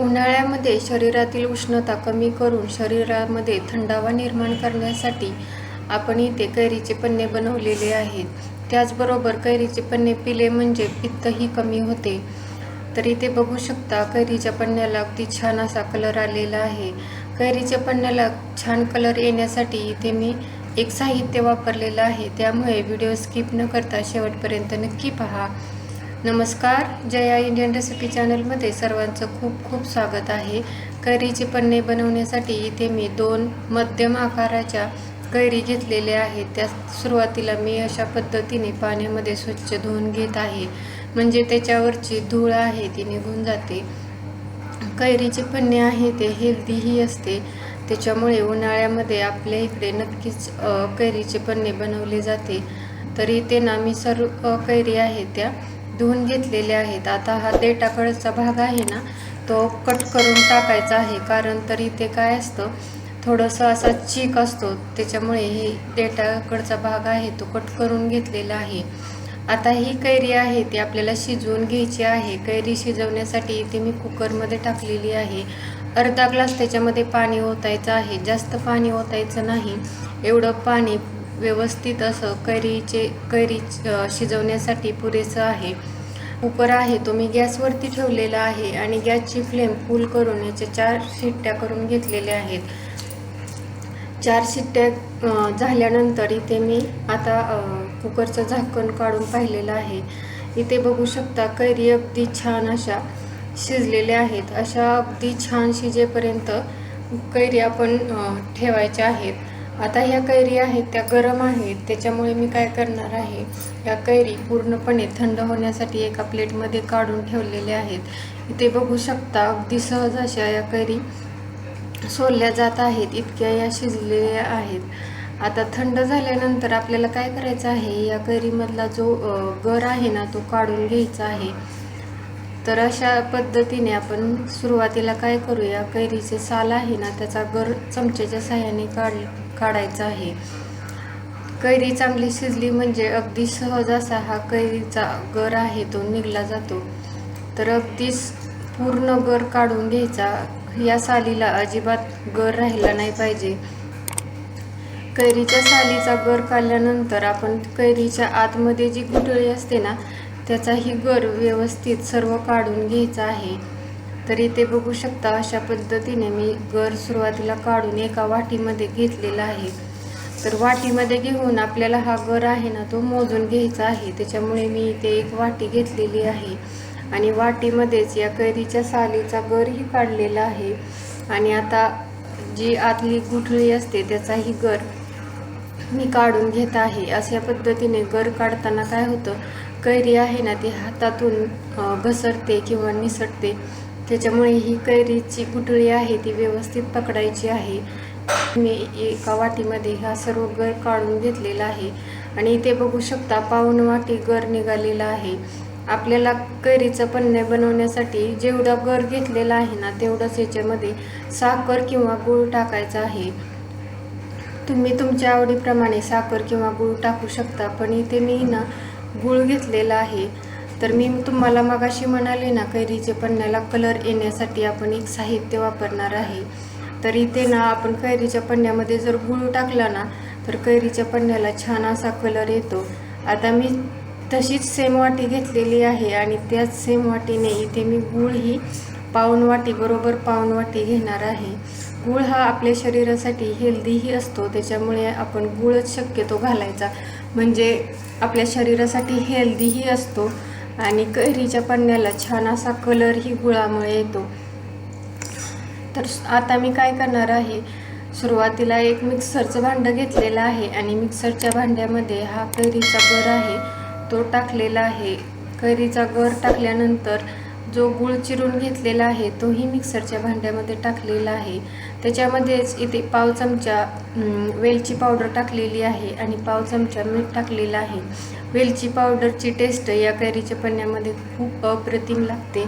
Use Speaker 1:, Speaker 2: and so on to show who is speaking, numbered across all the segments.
Speaker 1: उन्हाळ्यामध्ये शरीरातील उष्णता कमी करून शरीरामध्ये थंडावा निर्माण करण्यासाठी आपण इथे कैरीचे पन्ने बनवलेले आहेत. त्याचबरोबर कैरीचे पन्ने पिले म्हणजे पित्तही कमी होते. तर इथे बघू शकता कैरीच्या पन्न्याला अगदी छान असा कलर आलेला आहे. कैरीच्या पन्न्याला छान कलर येण्यासाठी इथे मी एक साहित्य वापरलेलं आहे. त्यामुळे व्हिडिओ स्किप न करता शेवटपर्यंत नक्की पहा. नमस्कार जया इंडियन रेसिपी चॅनलमध्ये सर्वांचं खूप खूप स्वागत आहे. कैरीचे पन्ने बनवण्यासाठी इथे मी दोन मध्यम आकाराच्या कैरी घेतलेल्या आहेत. त्या सुरुवातीला मी अशा पद्धतीने पाण्यामध्ये स्वच्छ धुवून घेत आहे. म्हणजे त्याच्यावरची धूळ आहे ती निघून जाते. कैरीचे पन्ने आहे ते हेल्दीही असते. त्याच्यामुळे उन्हाळ्यामध्ये आपल्या इकडे नक्कीच कैरीचे पन्ने बनवले जाते. तरी ते ना मी सर्व कैरी आहेत त्या. धुवून घेतलेले आहेत. आता हा देठाकडचा भाग आहे ना तो कट करून टाकायचा आहे. कारण तरी ते काय असतं थोडंसं असा चीक असतो. त्याच्यामुळे हे देटाकडचा भाग आहे तो कट करून घेतलेला आहे. आता ही कैरी आहे ती आपल्याला शिजवून घ्यायची आहे. कैरी शिजवण्यासाठी इथे मी कुकरमध्ये टाकलेली आहे. अर्धा ग्लास त्याच्यामध्ये पाणी ओतायचं आहे. जास्त पाणी ओतायचं नाही. एवढं पाणी व्यवस्थित असं कैरीचे कैरी शिजवण्यासाठी पुरेसं आहे. कुकर आहे तो मी गॅसवरती ठेवलेला आहे आणि गॅसची फ्लेम फुल करून याच्या चार शिट्ट्या करून घेतलेल्या आहेत. चार शिट्ट्या झाल्यानंतर इथे मी आता कुकरचं झाकण काढून पाहिलेलं आहे. इथे बघू शकता कैरी अगदी छान अशा शिजलेल्या आहेत. अशा अगदी छान शिजेपर्यंत कैरी आपण ठेवायच्या आहेत. आता ह्या कैरी आहेत त्या गरम आहेत त्याच्यामुळे मी काय करणार आहे? या कैरी पूर्णपणे थंड होण्यासाठी एका प्लेटमध्ये काढून ठेवलेल्या आहेत. इथे बघू शकता अगदी सहज अशा या कैरी सोलल्या जात आहेत इतक्या या शिजलेल्या आहेत. आता थंड झाल्यानंतर आपल्याला काय करायचं आहे? या कैरीमधला जो गर आहे ना तो काढून घ्यायचा आहे. तर अशा पद्धतीने आपण सुरुवातीला काय करूया? कैरीचे साल आहे ना त्याचा गर चमच्याच्या साह्याने काढ काढायचा आहे. कैरी चांगली शिजली म्हणजे अगदी सहज असा हा कैरीचा गर आहे तो निघला जातो. तर अगदीच पूर्ण गर काढून घ्यायचा. या सालीला अजिबात गर राहिला नाही पाहिजे. कैरीच्या सालीचा गर काढल्यानंतर आपण कैरीच्या आतमध्ये जी गुठळी असते ना त्याचाही गर व्यवस्थित सर्व काढून घ्यायचा आहे. तर इथे बघू शकता अशा पद्धतीने मी गर सुरुवातीला काढून एका वाटीमध्ये घेतलेला आहे. तर वाटीमध्ये घेऊन आपल्याला हा गर आहे ना तो मोजून घ्यायचा आहे. त्याच्यामुळे मी इथे एक वाटी घेतलेली आहे. आणि वाटीमध्येच या कैरीच्या सालीचा गरही काढलेला आहे. आणि आता जी आतली गुठळी असते त्याचाही गर मी काढून घेत आहे. अशा पद्धतीने गर काढताना काय होतं कैरी आहे ना ती हातातून घसरते किंवा निसटते. त्याच्यामुळे ही कैरीची गुठळी आहे ती व्यवस्थित पकडायची आहे. मी एका वाटीमध्ये हा सर्व गर काढून घेतलेला आहे. आणि इथे बघू शकता पाऊन वाटी गर निघालेला आहे. आपल्याला कैरीचं पन्ने बनवण्यासाठी जेवढा गर घेतलेला आहे ना तेवढंच याच्यामध्ये साखर किंवा गूळ टाकायचा आहे. तुम्ही तुमच्या आवडीप्रमाणे साखर किंवा गूळ टाकू शकता पण इथे मी ना गूळ घेतलेला आहे. तर मी तुम्हाला मगाशी म्हणाले ना कैरीचे पन्न्याला कलर येण्यासाठी आपण एक साहित्य वापरणार आहे. तर इथे ना आपण कैरीच्या पन्न्यामध्ये जर गूळ टाकला ना तर कैरीच्या पन्न्याला छान असा कलर येतो. आता मी तशीच सेम वाटी घेतलेली आहे आणि त्याच सेम वाटीने इथे मी गूळ ही पाऊण वाटी बरोबर पाऊण वाटी घेणार आहे. गूळ हा आपल्या शरीरासाठी हेल्दीही असतो त्याच्यामुळे आपण गूळच शक्यतो घालायचा. म्हणजे आपल्या शरीरासाठी हेल्दीही असतो. आणि कैरीच्या पन्न्याला छान असा कलरही गुळामुळे येतो. तर आता मी काय करणार आहे? सुरुवातीला एक मिक्सरचं भांडं घेतलेलं आहे आणि मिक्सरच्या भांड्यामध्ये हा कैरीचा गर आहे. तो टाकलेला आहे. कैरीचा गर टाकल्यानंतर जो गूळ चिरून घेतलेला आहे तोही मिक्सरच्या भांड्यामध्ये टाकलेला आहे. त्याच्यामध्येच इथे पाव चमचा वेलची पावडर टाकलेली आहे आणि पाव चमचा मीठ टाकलेलं आहे. वेलची पावडरची टेस्ट या कैरीच्या पन्न्यामध्ये खूप अप्रतिम लागते.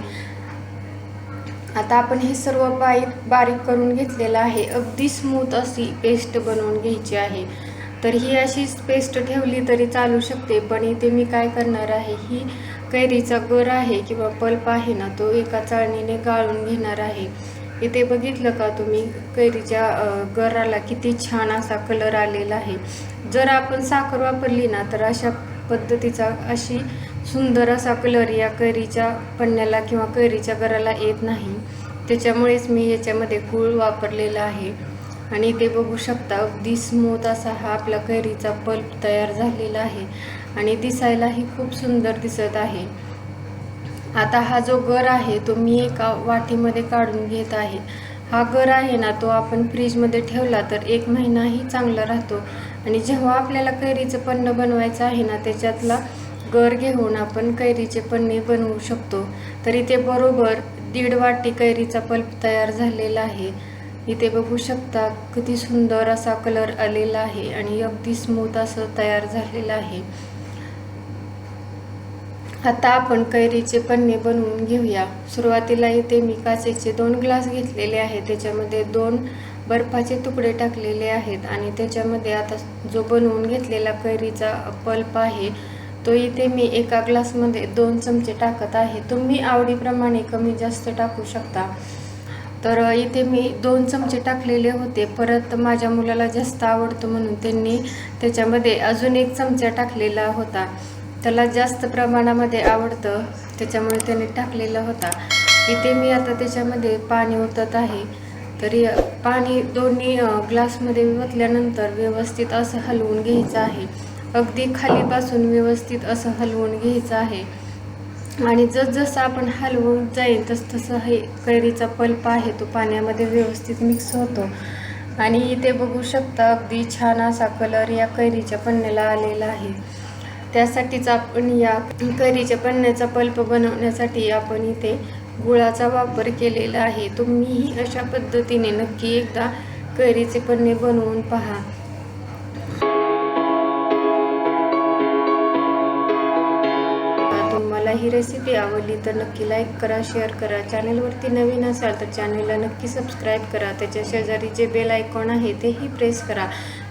Speaker 1: आता आपण हे सर्व बारीक बारीक करून घेतलेलं आहे. अगदी स्मूथ अशी पेस्ट बनवून घ्यायची आहे. तर ही अशीच पेस्ट ठेवली तरी चालू शकते पण इथे मी काय करणार आहे ही कैरीचा गर आहे किंवा पल्प आहे ना तो एका चाळणीने गाळून घेणार आहे. इथे बघितलं का तुम्ही? कैरीच्या गराला किती छान असा कलर आलेला आहे. जर आपण साखर वापरली ना तर अशा पद्धतीचा अशी सुंदर असा कलर या कैरीच्या पन्न्याला किंवा कैरीच्या गराला येत नाही. त्याच्यामुळेच मी याच्यामध्ये गूळ वापरलेला आहे. आणि ते बघू शकता अगदी स्मूथ असा हा आपला कैरीचा पल्प तयार झालेला आहे. आणि दिसायलाही खूप सुंदर दिसत आहे. आता हा जो गर आहे तो मी एका वाटीमध्ये काढून घेत आहे. हा गर आहे ना तो आपण फ्रीजमध्ये ठेवला तर एक महिनाही चांगला राहतो. आणि जेव्हा आपल्याला कैरीचं पन्न बनवायचं आहे ना त्याच्यातला गर घेऊन आपण कैरीचे पन्ने बनवू शकतो. तर इथे बरोबर दीड वाटी कैरीचा पल्प तयार झालेला आहे. इथे बघू शकता किती सुंदर असा कलर आलेला आहे आणि अगदी स्मूथ असं तयार झालेलं आहे. आता आपण कैरीचे पन्ने बनवून घेऊया. सुरुवातीला इथे मी काचेचे दोन ग्लास घेतलेले आहेत. त्याच्यामध्ये दोन बर्फाचे तुकडे टाकलेले आहेत आणि त्याच्यामध्ये आता जो बनवून घेतलेला कैरीचा पल्प आहे तो इथे मी एका ग्लासमध्ये दोन चमचे टाकत आहे. तुम्ही आवडीप्रमाणे कमी जास्त टाकू शकता. तर इथे मी दोन चमचे टाकलेले होते. परत माझ्या मुलाला जास्त आवडतं म्हणून त्यांनी त्याच्यामध्ये अजून एक चमचा टाकलेला होता. त्याला जास्त प्रमाणामध्ये आवडतं. त्याच्यामुळे त्याने टाकलेला होता. इथे मी आता त्याच्यामध्ये पाणी ओतत आहे. तरी पाणी दोन्ही ग्लासमध्ये ओतल्यानंतर व्यवस्थित असं हलवून घ्यायचं आहे. अगदी खालीपासून व्यवस्थित असं हलवून घ्यायचं आहे. आणि जसजसं आपण हलवून जाईल तस तसं हे कैरीचा पल्प आहे तो पाण्यामध्ये व्यवस्थित मिक्स होतो. आणि इथे बघू शकता अगदी छान असा कलर या कैरीच्या पन्न्याला आलेला आहे. त्यासाठीच आपण या कैरीच्या पन्न्याचा पल्प बनवण्यासाठी आपण इथे गुळाचा वापर केलेला आहे. तुम्हीही अशा पद्धतीने नक्की एकदा कैरीचे पन्ने बनवून पहा. तुम्हाला ही रेसिपी आवडली तर नक्की लाईक करा शेअर करा. चॅनलवरती नवीन असाल तर चॅनलला नक्की सबस्क्राईब करा. त्याच्या शेजारी जे बेल आयकॉन आहे तेही प्रेस करा.